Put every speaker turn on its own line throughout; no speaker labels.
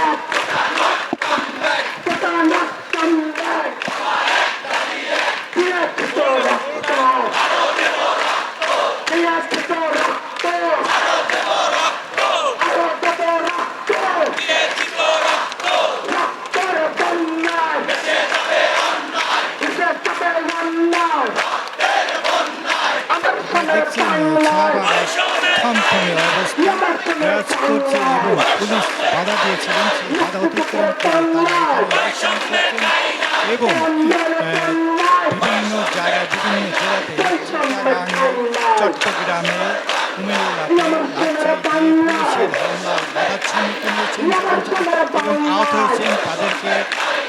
দেখছেন দিয়েছিলেন সেই বাধা অতিক্রম করে এবং বিভিন্ন জায়গায় বিভিন্ন জেলাতে চট্টগ্রামে কুমিল্লাতে পুলিশের হামলার বাধার সম্মুখীন হয়েছেন এবং আহত হয়েছেন তাদেরকে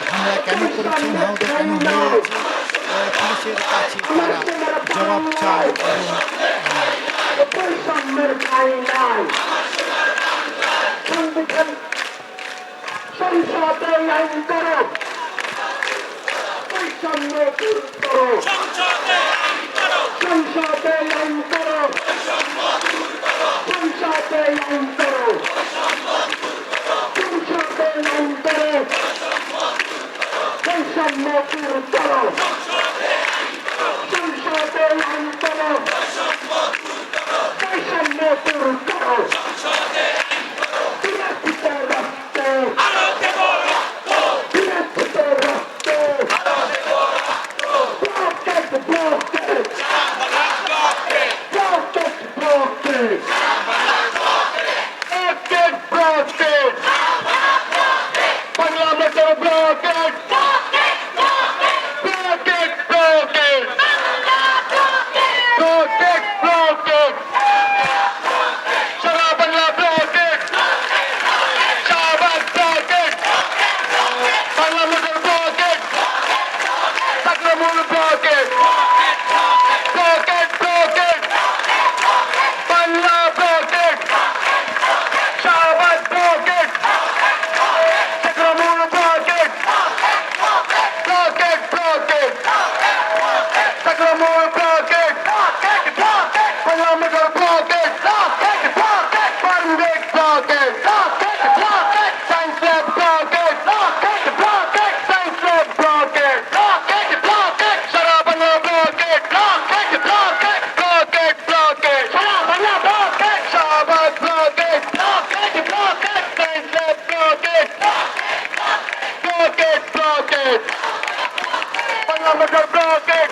হামলা কেন করেছেন আহত কেন হয়েছে পুলিশের কাছে তারা জবাব চায় এবং
সংবিধান সংসদে আইন করো বৈষম্য দূর করো সংসদে আইন করো সংসদে আইন করো সংসদে আইন করো বৈষম্য দূর করো সংসদে আইন করো বৈষম্য দূর করো বিরোধিত রক্তে বিরোধিত রক্তে blockade blockade blockade blockade blockade blockade বাংলাদেশের blockade blockade blockade blockade blockade সারা বাংলা ব্লকেট শাহবাগ ব্লকেট বাংলাদেশের blockade সাকরামুল blockade blockade blockade Bangla blockade Shahbag blockade সাকরামুল blockade blockade blockade সাকরামুল ব্লকেট বাংলাদেশের blockade পারুবেগ blockade science lab blockade science lab blockade সারা Bangla blockade blockade blockade Shahbag blockade science lab blockade blockade blockade বাংলাদেশের blockade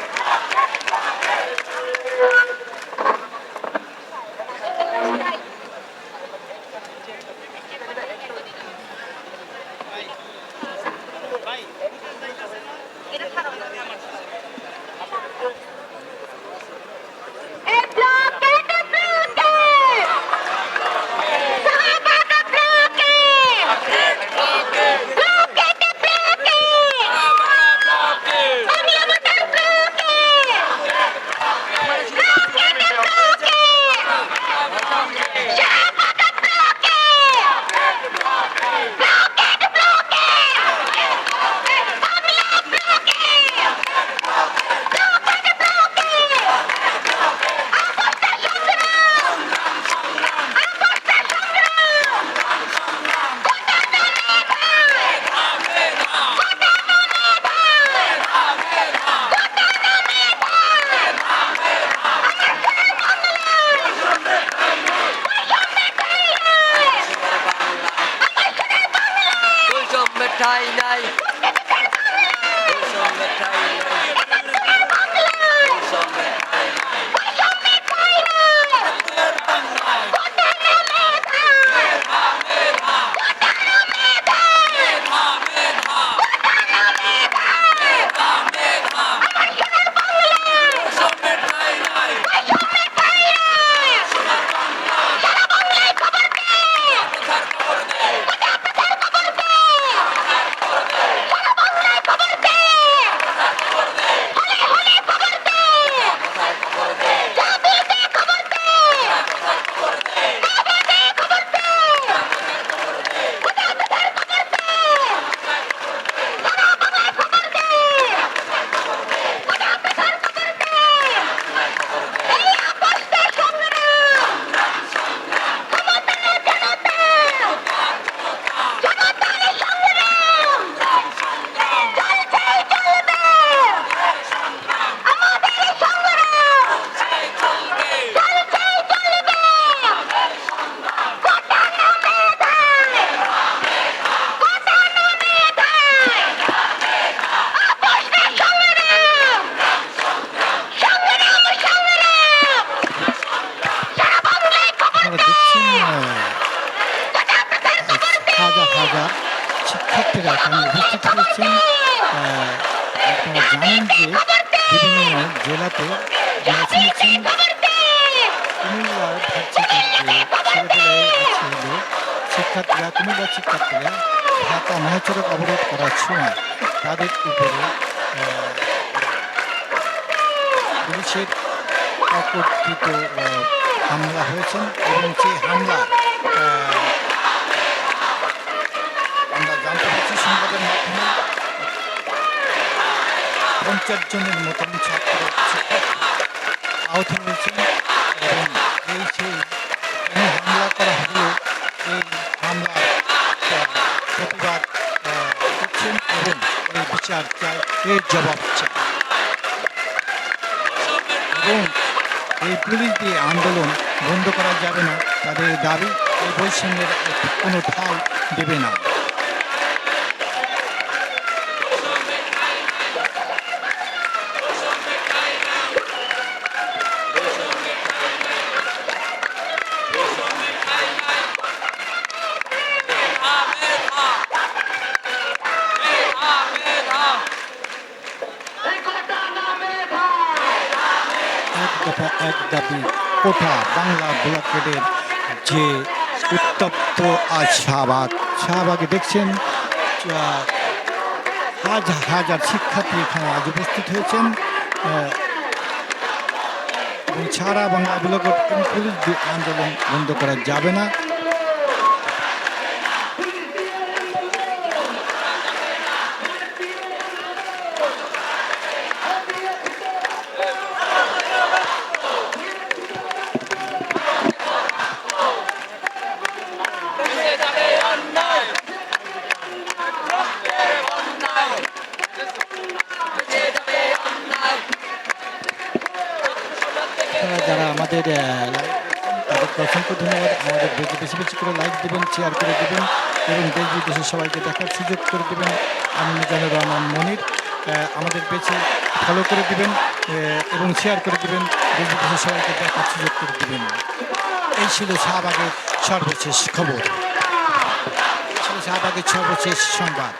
জানেন যে বিভিন্ন জেলাতে কুমিল্লার ছেলেপেলে শিক্ষার্থীরা কুমিল্লার শিক্ষার্থীরা ঢাকা মহাসড়ক অবরোধ করার সময় তাদের উপরে পুলিশের অকর্তৃত হামলা হয়েছেন এবং সেই হামলা আমরা জানতে পারছি সংবাদের মাধ্যমে পঞ্চাশ জনের মতন ছাত্র আহত হয়েছেন এবং এই সেই হামলা করা হলো এই হামলার আহ, প্রতিবাদ করছেন এবং এই বিচার চায় এর জবাব চায় এবং এই পুলিশ দিয়ে আন্দোলন বন্ধ করা যাবে না। তাদের দাবি এই বৈষম্যের কোনো ঠাঁই দেবে না। দফা এক দাবি কোঠা বাংলা ব্লকেটের যে উত্তপ্ত আজ শাহবাগ। শাহবাগে দেখছেন হাজার হাজার শিক্ষার্থী এখানে আজ উপস্থিত হয়েছেন। এবং সারা বাংলা ব্লকেট পুলিশ আন্দোলন বন্ধ করা যাবে না। যারা আমাদের তাদেরকে অসংখ্য ধন্যবাদ, আমাদের ভিডিও বেশি বেশি করে লাইক দেবেন শেয়ার করে দেবেন, এবং দেশ বিদেশের সবাইকে দেখার সুযোগ করে দেবেন। আমি মিজানুর রহমান মনির আমাদের পেজে ফলো করে দেবেন এবং শেয়ার করে দেবেন, দেশ বিদেশের সবাইকে দেখার সুযোগ করে দেবেন। এই ছিল শাহবাগের সর্বশেষ খবর। ছিল শাহবাগের সর্বশেষ সংবাদ।